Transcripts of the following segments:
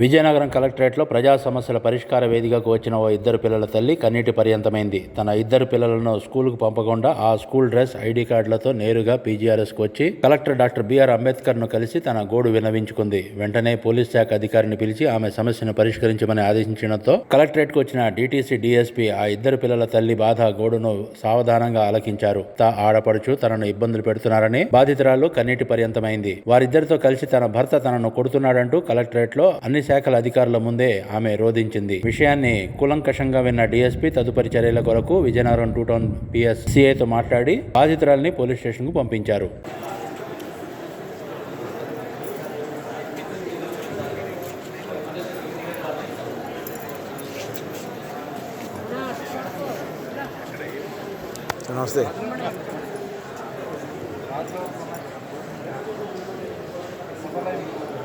విజయనగరం కలెక్టరేట్లో ప్రజా సమస్యల పరిష్కార వేదికకు వచ్చిన ఓ ఇద్దరు పిల్లల తల్లి కన్నీటి పర్యంతమైంది. తన ఇద్దరు పిల్లలను స్కూల్కు పంపకుండా ఆ స్కూల్ డ్రెస్ ఐడి కార్డులతో నేరుగా పీజీఆర్ఎస్కు వచ్చి కలెక్టర్ డాక్టర్ బిఆర్ అంబేద్కర్ను కలిసి తన గోడు విన్నవించుకుంది. వెంటనే పోలీస్ శాఖ అధికారిని పిలిచి ఆమె సమస్యను పరిష్కరించమని ఆదేశించడంతో కలెక్టరేట్కు వచ్చిన డీటీసీ డీఎస్పీ ఆ ఇద్దరు పిల్లల తల్లి బాధ గోడును సావధానంగా ఆలకించారు. తా ఆడపడుచు తనను ఇబ్బందులు పెడుతున్నారని బాధితురాలు కన్నీటి పర్యంతమైంది. వారిద్దరితో కలిసి తన భర్త తనను కొడుతున్నాడంటూ కలెక్టరేట్లో అన్ని శాఖల అధికారుల ముందే ఆమె రోధించింది విషయాన్ని కూలంకషంగా విన్న డీఎస్పీ తదుపరి చర్యల కొరకు విజయనగరం టూ టౌన్ పిఎస్ సిఐతో మాట్లాడి బాధితురాలిని పోలీస్ స్టేషన్కు పంపించారు నమస్తే Thank you.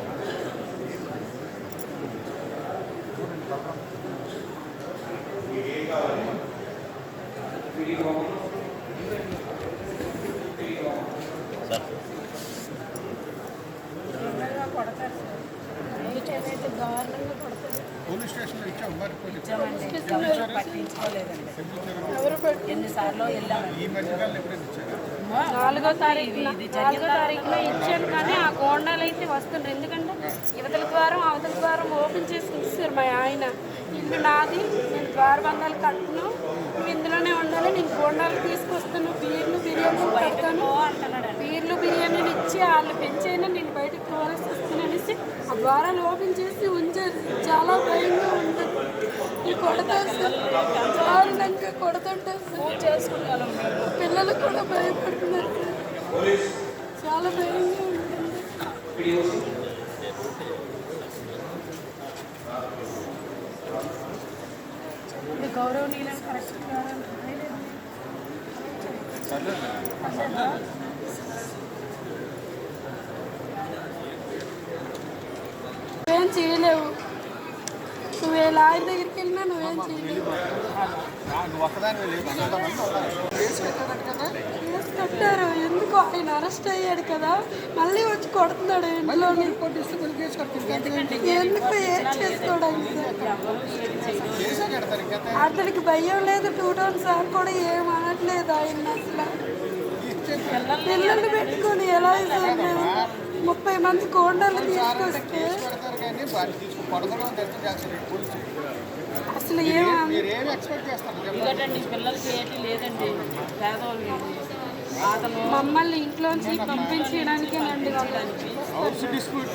పోలీస్ స్టేషన్లో ఇచ్చాం మరి పట్టించుకోలేదండి. ఎన్నిసార్లు వెళ్ళాము ఈ మధ్యకాలంలో ఎప్పుడైనా ఇచ్చారా? నాలుగో తారీఖు నాలుగో తారీఖులో ఇచ్చాను కానీ ఆ గోండాలు అయితే వస్తుండ్రు ఎందుకంటే యువతల ద్వారం అవతల ద్వారం ఓపెన్ చేసి ఉంచారు మా ఆయన. ఇల్లు నాది నేను ద్వారబంధాలు కట్టును. నువ్వు ఇందులోనే ఉండాలి నేను గోండాలు తీసుకొస్తాను బీర్లు బిర్యానీ పెడతాను బీర్లు బిర్యానీలు ఇచ్చి వాళ్ళు పెంచైనా నేను బయటకు తోలేసి వస్తాను అనేసి ఆ ద్వారాలు ఓపెన్ చేసి ఉంచారు చాలా భయంగా ఉంటుంది ఈ కొడతారు సార్ దారుణంగా కొడుతుంటారు సార్. చేసుకుంటాను. పిల్లలు కూడా భయపడుతున్నారు. చాలా భయంగా ఉంటుంది గౌరవనీయులను కరెక్ట్ నువ్వేం చేయలేవు. నువ్వు ఏ లాయర్ దగ్గరికి వెళ్ళినా నువ్వేం చేయలేవు. కదా? కేసు కట్టారు. ఎందుకు? ఆయన అరెస్ట్ అయ్యాడు కదా? మళ్ళీ వచ్చి కొడుతున్నాడు కడుతుంది. ఎందుకు ఏం చేసుకోవడానికి కడతారు ఇంకెంత అతనికి భయం లేదు. టూ టౌన్ సార్ కూడా ఏం అనట్లేదు ఆయన అసలు. పిల్లలు పెట్టుకొని ఎలా ఇస్తారు ముప్పై మంది కోండలు తీసుకొస్తే అసలు పిల్లలకి ఏంటి లేదండి. మమ్మల్ని ఇంట్లోంచి పంపించడానికేనండి హౌస్ డిస్ప్యూట్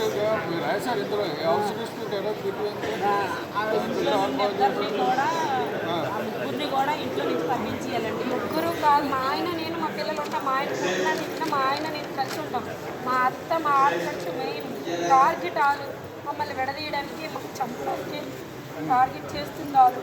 మీరు రాశారు ఇందులో. హౌస్ డిస్ప్యూట్ ఎలా ఇద్దరిని కూడా ఆ ముగ్గురిని కూడా ఇంట్లో నుంచి పంపించేయాలండి. ముగ్గురు కాదు మా ఆయన నేను మా పిల్లలు ఉంటాం. మా ఆయన మా ఆయన నేను కలిసి ఉంటాం. మా అత్త మా ఆడపడుచు మెయిన్. టార్గెట్ వాళ్ళు మమ్మల్ని విడదీయడానికి మాకు చంపడానికి టార్గెట్ చేస్తున్నారు.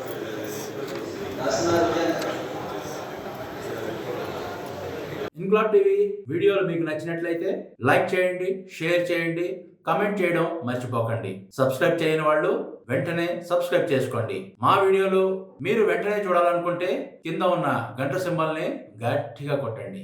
వాళ్ళు టీవీ వీడియోలు మీకు నచ్చినట్లయితే లైక్ చేయండి షేర్ చేయండి కమెంట్ చేయడం మర్చిపోకండి. సబ్స్క్రైబ్ చేయని వాళ్ళు వెంటనే సబ్స్క్రైబ్ చేసుకోండి. మా వీడియోలు మీరు వెంటనే చూడాలనుకుంటే కింద ఉన్న గంట సింబల్ని గట్టిగా కొట్టండి.